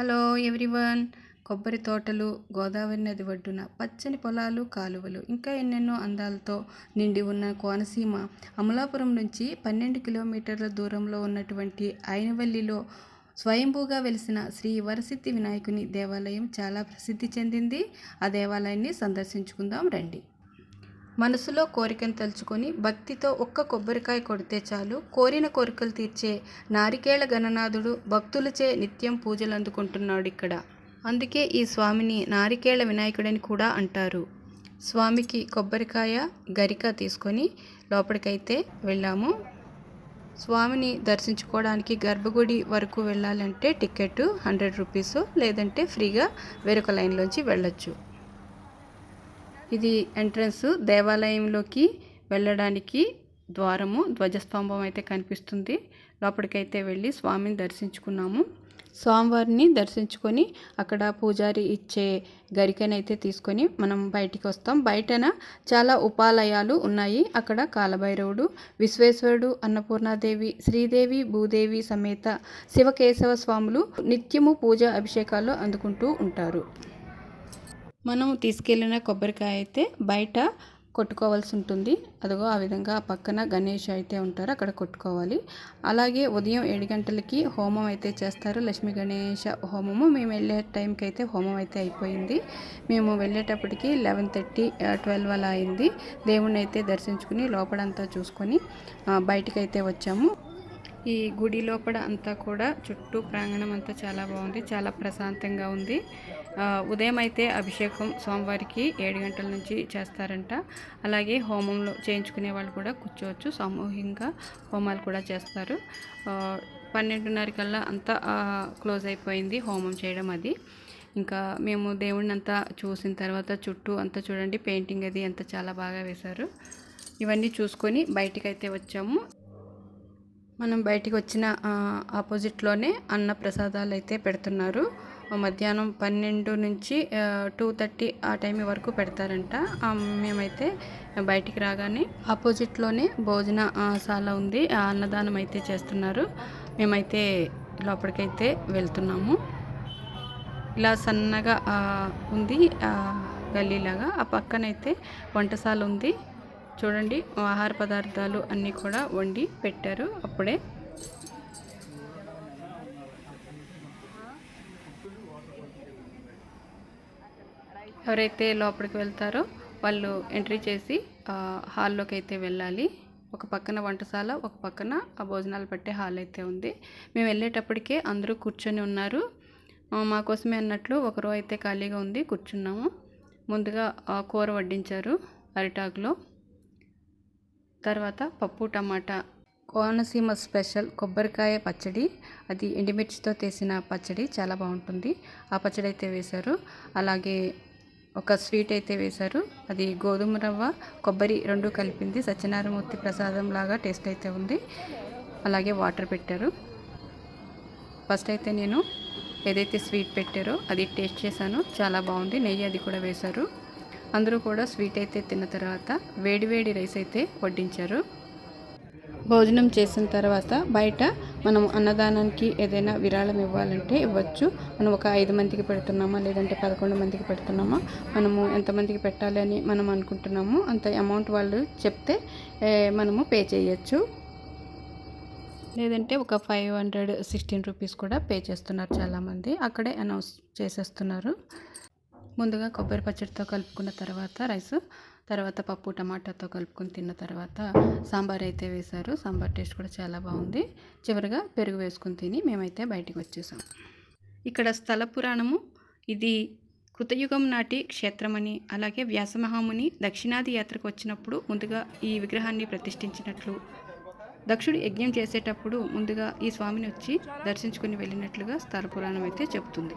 Hello everyone. కొబ్బరి తోటలు గోదావరి నది ఒడ్డున పచ్చని పొలాలు కాలువలు ఇంకా ఎన్నెన్నో అందాలతో నిండి ఉన్న కోనసీమ. అమలాపురం నుంచి పన్నెండు కిలోమీటర్ల దూరంలో ఉన్నటువంటి ఐనవల్లిలో స్వయంభూగా వెలిసిన శ్రీ వరసిద్ధి వినాయకుని దేవాలయం చాలా ప్రసిద్ధి చెందింది. ఆ దేవాలయాన్ని సందర్శించుకుందాం రండి. మనసులో కోరికను తలుచుకొని భక్తితో ఒక్క కొబ్బరికాయ కొడితే చాలు. కోరిన కోరికలు తీర్చే నారికేళ గణనాథుడు భక్తులచే నిత్యం పూజలు అందుకుంటున్నాడు ఇక్కడ. అందుకే ఈ స్వామిని నారికేళ వినాయకుడని కూడా అంటారు. స్వామికి కొబ్బరికాయ గరిక తీసుకొని లోపలికైతే వెళ్ళాము. స్వామిని దర్శించుకోవడానికి గర్భగుడి వరకు వెళ్ళాలంటే టికెట్ హండ్రెడ్ రూపీస్ లేదంటే ఫ్రీగా వేరొక లైన్లోంచి వెళ్ళొచ్చు. ఇది ఎంట్రన్స్ దేవాలయంలోకి వెళ్ళడానికి ద్వారము ధ్వజస్తంభం అయితే కనిపిస్తుంది. లోపలికైతే వెళ్ళి స్వామిని దర్శించుకున్నాము. స్వామివారిని దర్శించుకొని అక్కడ పూజారి ఇచ్చే గరికనైతే తీసుకొని మనం బయటికి వస్తాం. బయటన చాలా ఉపాలయాలు ఉన్నాయి. అక్కడ కాలభైరవుడు విశ్వేశ్వరుడు అన్నపూర్ణాదేవి శ్రీదేవి భూదేవి సమేత శివకేశవ స్వాములు నిత్యము పూజ అభిషేకాలు అందుకుంటూ ఉంటారు. మనం తీసుకెళ్ళిన కొబ్బరికాయ అయితే బయట కొట్టుకోవాల్సి ఉంటుంది. అదిగో ఆ విధంగా పక్కన గణేష్ అయితే ఉంటారు అక్కడ కొట్టుకోవాలి. అలాగే ఉదయం ఏడు గంటలకి హోమం అయితే చేస్తారు. లక్ష్మీ గణేష హోమము. మేము వెళ్ళే టైంకి అయితే హోమం అయితే అయిపోయింది. మేము వెళ్ళేటప్పటికి లెవెన్ థర్టీ ట్వెల్వ్ అలా అయింది. దేవుణ్ణి అయితే దర్శించుకుని లోపలంతా చూసుకొని బయటికి అయితే వచ్చాము. ఈ గుడి లోపల అంతా కూడా చుట్టూ ప్రాంగణం అంతా చాలా బాగుంది చాలా ప్రశాంతంగా ఉంది. ఉదయం అయితే అభిషేకం సోమవారికి ఏడు గంటల నుంచి చేస్తారంట. అలాగే హోమంలో చేయించుకునే వాళ్ళు కూడా కూర్చోవచ్చు సామూహికంగా హోమాలు కూడా చేస్తారు. పన్నెండున్నర కల్లా అంతా క్లోజ్ అయిపోయింది హోమం చేయడం అది. ఇంకా మేము దేవుడిని అంతా చూసిన తర్వాత చుట్టూ అంతా చూడండి పెయింటింగ్ అది అంతా చాలా బాగా వేశారు. ఇవన్నీ చూసుకొని బయటికి అయితే వచ్చాము. మనం బయటికి వచ్చిన ఆపోజిట్లోనే అన్న ప్రసాదాలు అయితే పెడుతున్నారు మధ్యాహ్నం పన్నెండు నుంచి టూ థర్టీ ఆ టైం వరకు పెడతారంట. మేమైతే బయటికి రాగానే ఆపోజిట్లోనే భోజన శాల ఉంది. ఆ అన్నదానం అయితే చేస్తున్నారు. మేమైతే లోపలికైతే వెళ్తున్నాము. ఇలా సన్నగా ఉంది గల్లీలాగా. ఆ పక్కనైతే వంటశాల ఉంది. చూడండి ఆహార పదార్థాలు అన్నీ కూడా వండి పెట్టారు అప్పుడే. ఎవరైతే లోపలికి వెళ్తారో వాళ్ళు ఎంట్రీ చేసి హాల్లోకి అయితే వెళ్ళాలి. ఒక పక్కన వంటశాల ఒక పక్కన ఆ భోజనాలు పెట్టే హాల్ అయితే ఉంది. మేము వెళ్ళేటప్పటికే అందరూ కూర్చొని ఉన్నారు. మా కోసమే అన్నట్లు ఒకరో అయితే ఖాళీగా ఉంది కూర్చున్నాము. ముందుగా కూర వడ్డించారు అరిటాకులో. తర్వాత పప్పు టమాటా. కోనసీమ స్పెషల్ కొబ్బరికాయ పచ్చడి. అది ఎండిమిర్చితో తీసిన పచ్చడి చాలా బాగుంటుంది. ఆ పచ్చడి అయితే వేశారు. అలాగే ఒక స్వీట్ అయితే వేశారు. అది గోధుమ రవ్వ కొబ్బరి రెండు కలిపింది. సత్యనారాయణమూర్తి ప్రసాదం లాగా టేస్ట్ అయితే ఉంది. అలాగే వాటర్ పెట్టారు. ఫస్ట్ అయితే నేను ఏదైతే స్వీట్ పెట్టారో అది టేస్ట్ చేశాను. చాలా బాగుంది. నెయ్యి అది కూడా వేశారు. అందరూ కూడా స్వీట్ అయితే తిన్న తర్వాత వేడివేడి రైస్ అయితే వడ్డించారు. భోజనం చేసిన తర్వాత బయట మనం అన్నదానానికి ఏదైనా విరాళం ఇవ్వాలంటే ఇవ్వచ్చు. మనం ఒక ఐదు మందికి పెడుతున్నామా లేదంటే పదకొండు మందికి పెడుతున్నామా మనము ఎంతమందికి పెట్టాలి అని మనం అనుకుంటున్నాము అంత అమౌంట్ వాళ్ళు చెప్తే మనము పే చేయొచ్చు. లేదంటే ఒక ఫైవ్ హండ్రెడ్ సిక్స్టీన్ రూపీస్ కూడా పే చేస్తున్నారు చాలామంది. అక్కడే అనౌన్స్ చేసేస్తున్నారు. ముందుగా కొబ్బరి పచ్చడితో కలుపుకున్న తర్వాత రైస్ తర్వాత పప్పు టమాటాతో కలుపుకొని తిన్న తర్వాత సాంబార్ అయితే వేశారు. సాంబార్ టేస్ట్ కూడా చాలా బాగుంది. చివరిగా పెరుగు వేసుకొని తిని మేమైతే బయటికి వచ్చేసాం. ఇక్కడ స్థల పురాణము ఇది కృతయుగం నాటి క్షేత్రమని అలాగే వ్యాసమహాముని దక్షిణాది యాత్రకు వచ్చినప్పుడు ముందుగా ఈ విగ్రహాన్ని ప్రతిష్ఠించినట్లు దక్షుడు యజ్ఞం చేసేటప్పుడు ముందుగా ఈ స్వామిని వచ్చి దర్శించుకుని వెళ్ళినట్లుగా స్థల పురాణం అయితే చెబుతుంది.